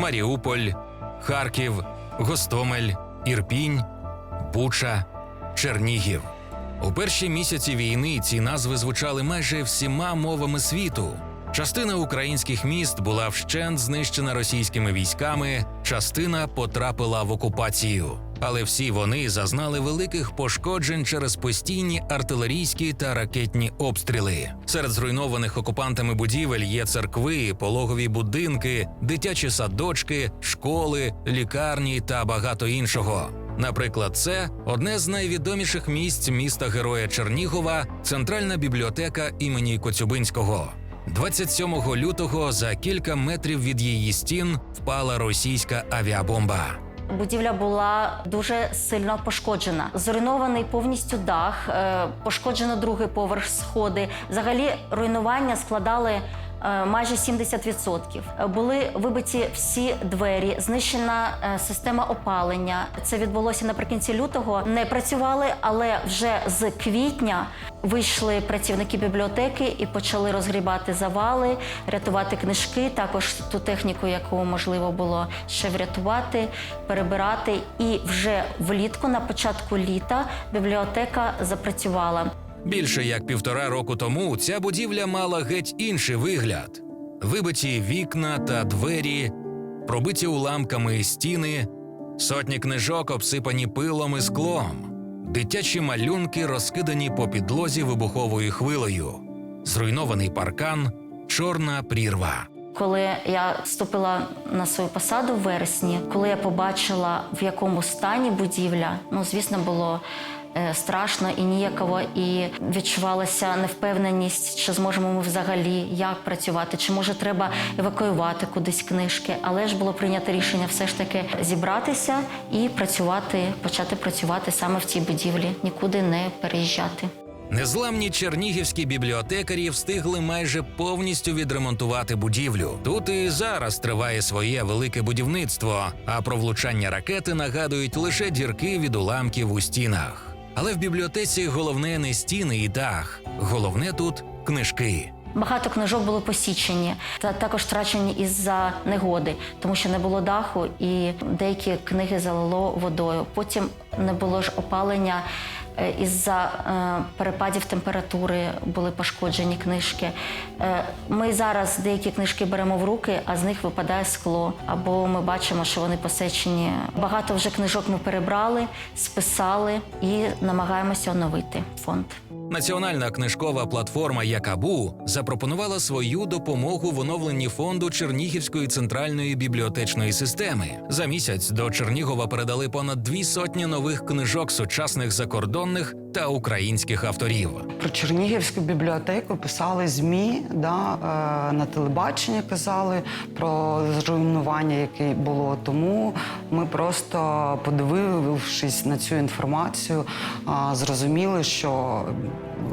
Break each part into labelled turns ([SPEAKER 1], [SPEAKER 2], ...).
[SPEAKER 1] Маріуполь, Харків, Гостомель, Ірпінь, Буча, Чернігів. У перші місяці війни ці назви звучали майже всіма мовами світу. Частина українських міст була вщент знищена російськими військами, частина потрапила в окупацію. Але всі вони зазнали великих пошкоджень через постійні артилерійські та ракетні обстріли. Серед зруйнованих окупантами будівель є церкви, пологові будинки, дитячі садочки, школи, лікарні та багато іншого. Наприклад, це одне з найвідоміших місць міста Героя Чернігова, центральна бібліотека імені Коцюбинського. 27 лютого за кілька метрів від її стін впала російська авіабомба.
[SPEAKER 2] Будівля була дуже сильно пошкоджена. Зруйнований повністю дах, е, пошкоджено другий поверх сходи. Взагалі руйнування складали майже 70%. Е, Були вибиті всі двері, знищена е, система опалення. Це відбулося наприкінці лютого. Не працювали, але вже з квітня вийшли працівники бібліотеки і почали розгрібати завали, рятувати книжки, також ту техніку, яку можливо було ще врятувати, перебирати. І вже влітку, на початку літа, бібліотека запрацювала.
[SPEAKER 1] Більше як півтора року тому ця будівля мала геть інший вигляд: вибиті вікна та двері, пробиті уламками стіни, сотні книжок обсипані пилом і склом, дитячі малюнки розкидані по підлозі вибуховою хвилею, зруйнований паркан, чорна прірва.
[SPEAKER 2] Коли я вступила на свою посаду в вересні, коли я побачила, в якому стані будівля, ну звісно, було е, страшно і ніяково, і відчувалася невпевненість, чи зможемо ми взагалі як працювати, чи може треба евакуювати кудись книжки. Але ж було прийнято рішення все ж таки зібратися і працювати, почати працювати саме в цій будівлі, нікуди не переїжджати.
[SPEAKER 1] Незламні чернігівські бібліотекарі встигли майже повністю відремонтувати будівлю. Тут і зараз триває своє велике будівництво, а про влучання ракети нагадують лише дірки від уламків у стінах. Але в бібліотеці головне не стіни і дах, головне тут книжки.
[SPEAKER 2] Багато книжок були посічені та також втрачені із-за негоди, тому що не було даху, і деякі книги залило водою. Потім не було ж опалення. Е, Із-за е, перепадів температури були пошкоджені книжки. Е, ми зараз деякі книжки беремо в руки, а з них випадає скло. Або ми бачимо, що вони посечені. Багато вже книжок ми перебрали, списали і намагаємося оновити фонд.
[SPEAKER 1] Національна книжкова платформа Якабу запропонувала свою допомогу в оновленні фонду Чернігівської центральної бібліотечної системи. За місяць до Чернігова передали понад дві сотні нових книжок сучасних закордонних та українських авторів.
[SPEAKER 3] Про Чернігівську бібліотеку писали ЗМІ, да, е, на телебаченні казали про зруйнування, яке було. Тому ми просто, подивившись на цю інформацію, зрозуміли, що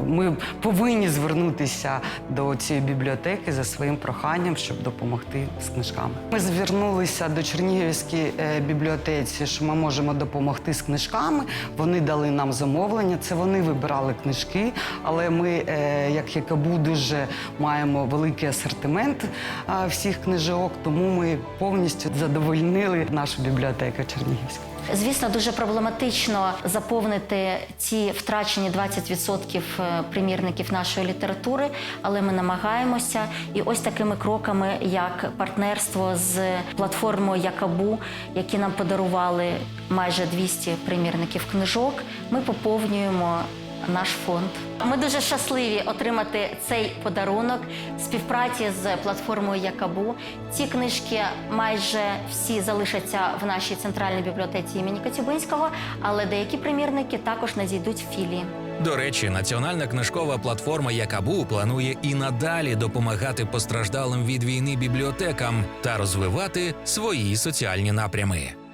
[SPEAKER 3] ми повинні звернутися до цієї бібліотеки за своїм проханням, щоб допомогти з книжками. Ми звернулися до Чернігівської е, бібліотеці, що ми можемо допомогти з книжками. Вони дали нам замовлення. Це вони вибирали книжки, але ми, е, як Якабу, дуже маємо великий асортимент е, всіх книжок, тому ми повністю задовольнили нашу бібліотеку Чернігівську.
[SPEAKER 2] Звісно, дуже проблематично заповнити ці втрачені 20% примірників нашої літератури, але ми намагаємося. І ось такими кроками, як партнерство з платформою Якабу, які нам подарували майже 200 примірників книжок, ми поповнюємо наш фонд. Ми дуже щасливі отримати цей подарунок співпраці з платформою Якабу. Ці книжки майже всі залишаться в нашій центральній бібліотеці імені Коцюбинського, але деякі примірники також надійдуть в філії.
[SPEAKER 1] До речі, національна книжкова платформа Якабу планує і надалі допомагати постраждалим від війни бібліотекам та розвивати свої соціальні напрями.